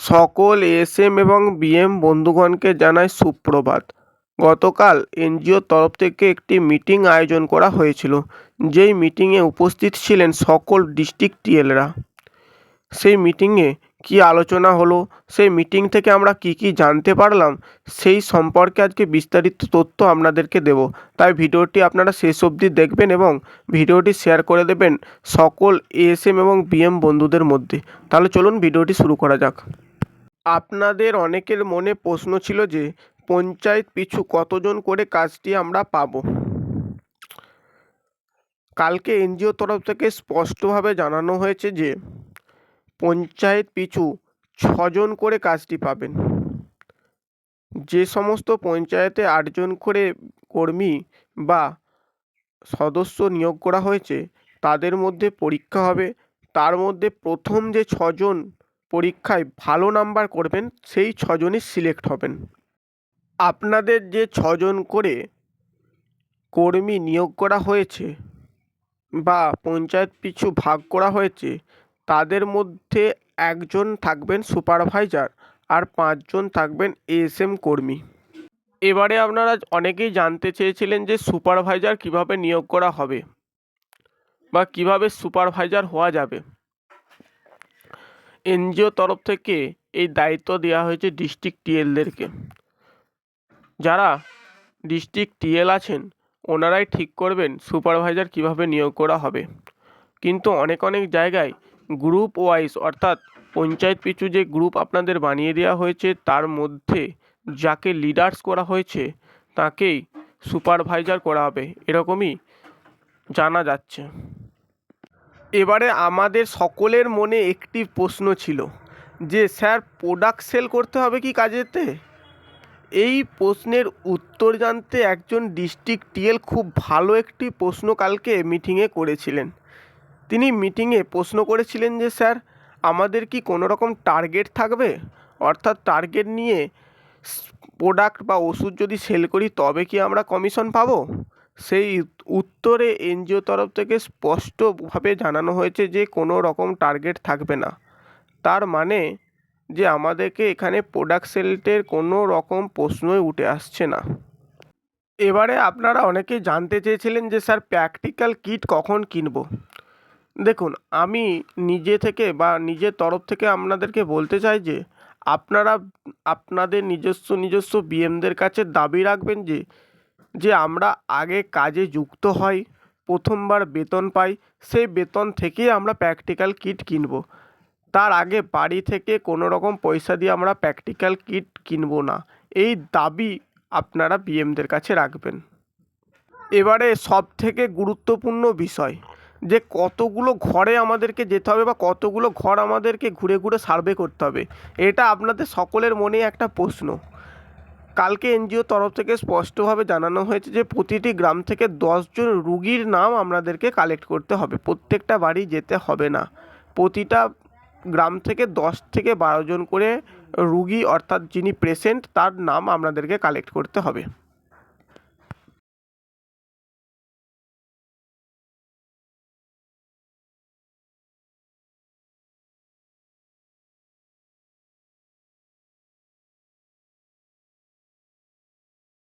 সকল এসএম এবং বিএম বন্ধুগণকে জানাই সুপ্রভাত। গতকাল এনজিওর তরফ থেকে একটি মিটিং আয়োজন করা হয়েছিল, যেই মিটিংয়ে উপস্থিত ছিলেন সকল ডিস্ট্রিক্ট টিএলরা সেই মিটিংয়ে কী আলোচনা হলো, সেই মিটিং থেকে আমরা কী কী জানতে পারলাম, সেই সম্পর্কে আজকে বিস্তারিত তথ্য আপনাদেরকে দেব। তাই ভিডিওটি আপনারা শেষ অবধি দেখবেন এবং ভিডিওটি শেয়ার করে দেবেন সকল এএসএম এবং বিএম বন্ধুদের মধ্যে। তাহলে চলুন ভিডিওটি শুরু করা যাক। আপনাদের অনেকের মনে প্রশ্ন ছিল যে, পঞ্চায়েত পিছু কতজন করে কাজটি আমরা পাব? কালকে এনজিও তরফ থেকে স্পষ্টভাবে জানানো হয়েছে যে, পঞ্চায়েত পিছু ছজন করে কাজটি পাবেন। যে সমস্ত পঞ্চায়েতে আটজন করে কর্মী বা সদস্য নিয়োগ করা হয়েছে, তাদের মধ্যে পরীক্ষা হবে। তার মধ্যে প্রথম যে ছজন পরীক্ষায় ভালো নাম্বার করবেন, সেই ছজনই সিলেক্ট হবেন। আপনাদের যে ছজন করে কর্মী নিয়োগ করা হয়েছে বা পঞ্চায়েত পিছু ভাগ করা হয়েছে, তাদের মধ্যে একজন থাকবেন সুপারভাইজার আর পাঁচজন থাকবেন এএসএম কর্মী। এবারে আপনারা অনেকেই জানতে চেয়েছিলেন যে সুপারভাইজার কীভাবে নিয়োগ করা হবে বা কীভাবে সুপারভাইজার হওয়া যাবে। এনজিও তরফ থেকে এই দায়িত্ব দেওয়া হয়েছে ডিস্ট্রিক্ট টিএলদেরকে। যারা ডিস্ট্রিক্ট টিএল আছেন, ওনারাই ঠিক করবেন সুপারভাইজার কীভাবে নিয়োগ করা হবে। কিন্তু অনেক অনেক জায়গায় গ্রুপ ওয়াইজ অর্থাৎ পঞ্চায়েত পিছু যে গ্রুপ আপনাদের বানিয়ে দেওয়া হয়েছে, তার মধ্যে যাকে লিডার্স করা হয়েছে, তাকেই সুপারভাইজার করা হবে, এরকমই জানা যাচ্ছে। এবারে আমাদের সকলের মনে একটি প্রশ্ন ছিল যে, স্যার প্রোডাক্ট সেল করতে হবে কি কাজেতে? এই প্রশ্নের উত্তর জানতে একজন ডিস্ট্রিক্ট টিএল খুব ভালো একটি প্রশ্ন কালকে মিটিংয়ে করেছিলেন। তিনি মিটিংয়ে প্রশ্ন করেছিলেন যে, স্যার, আমাদের কি কোনো রকম টার্গেট থাকবে? অর্থাৎ টার্গেট নিয়ে প্রোডাক্ট বা ওষুধ যদি সেল করি, তবে কি আমরা কমিশন পাবো? সেই উত্তরে এনজিও তরফ থেকে স্পষ্টভাবে জানানো হয়েছে যে কোনো রকম টার্গেট থাকবে না। তার মানে যে আমাদেরকে এখানে প্রোডাক্ট সেলটের কোনো রকম প্রশ্নই উঠে আসছে না। এবারে আপনারা অনেকেই জানতে চেয়েছিলেন যে, স্যার প্র্যাকটিক্যাল কিট কখন কিনব? দেখুন, আমি নিজে থেকে বা নিজের তরফ থেকে আপনাদেরকে বলতে চাই যে, আপনারা আপনাদের নিজস্ব নিজস্ব বিএমদের কাছে দাবি রাখবেন যে যে আমরা আগে কাজে যুক্ত হই, প্রথমবার বেতন পাই, সেই বেতন থেকেই আমরা প্র্যাকটিক্যাল কিট কিনবো। তার আগে বাড়ি থেকে কোনো রকম পয়সা দিয়ে আমরা প্র্যাকটিক্যাল কিট কিনবো না। এই দাবি আপনারা বিএমদের কাছে রাখবেন। এবারে সব থেকে গুরুত্বপূর্ণ বিষয়, যে কতগুলো ঘরে আমাদেরকে যেতে হবে বা কতগুলো ঘর আমাদেরকে ঘুরে ঘুরে সার্ভে করতে হবে, এটা আপনাদের সকলের মনে একটা প্রশ্ন। কালকে এনজিও তরফ থেকে স্পষ্টভাবে জানানো হয়েছে যে প্রতিটি গ্রাম থেকে দশজন রুগীর নাম আমাদেরকে কালেক্ট করতে হবে। প্রত্যেকটা বাড়ি যেতে হবে না। প্রতিটা গ্রাম থেকে দশ থেকে বারো জন করে রুগী অর্থাৎ যিনি পেশেন্ট তার নাম আপনাদেরকে কালেক্ট করতে হবে।